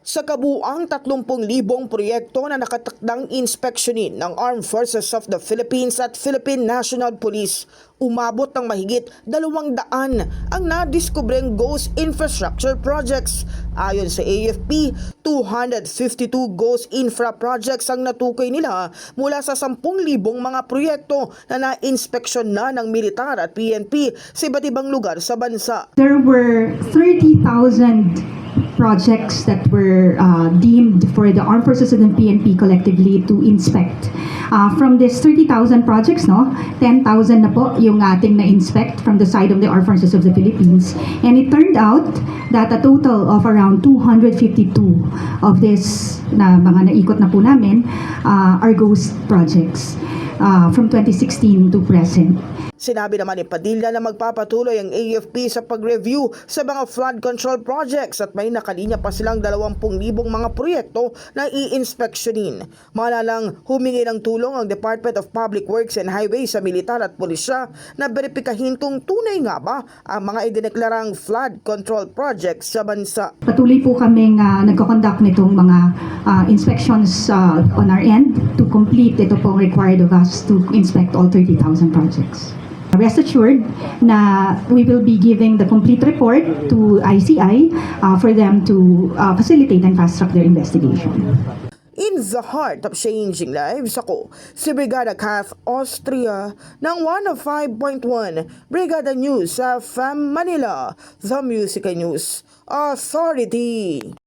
Sa kabuang 30,000 proyekto na nakatakdang inspeksyonin ng Armed Forces of the Philippines at Philippine National Police, umabot ng mahigit 200 ang nadiskubreng ghost infrastructure projects. Ayon sa AFP, 252 ghost infra projects ang natukoy nila mula sa 10,000 mga proyekto na na-inspeksyon na ng militar at PNP sa iba't ibang lugar sa bansa. There were 30,000 projects that were uh, deemed for the Armed Forces and PNP collectively to inspect. Uh, from this 30,000 projects, no, 10,000 na po yung ating na-inspect from the side of the Armed Forces of the Philippines. And it turned out that a total of around 252 of this na mga naikot na po namin uh, are ghost projects uh, from 2016 to present. Sinabi naman ni Padilla na magpapatuloy ang AFP sa pag-review sa mga flood control projects at may nakalinya pa silang 20,000 mga proyekto na i-inspeksyonin. Malalang humingi ng tulong ang Department of Public Works and Highways sa militar at pulisya na beripikahin kung tunay nga ba ang mga idineklarang flood control projects sa bansa. Patuloy po kaming uh, nagko-conduct nitong mga ah, inspections ah, on our end to complete ito pong required of us to inspect all 30,000 projects. Rest assured na we will be giving the complete report to ICI ah, for them to ah, facilitate and fast-track their investigation. In the heart of changing lives, ako si Brigada Kath Austria ng 105.1 Brigada News sa FM Manila, The Music News Authority.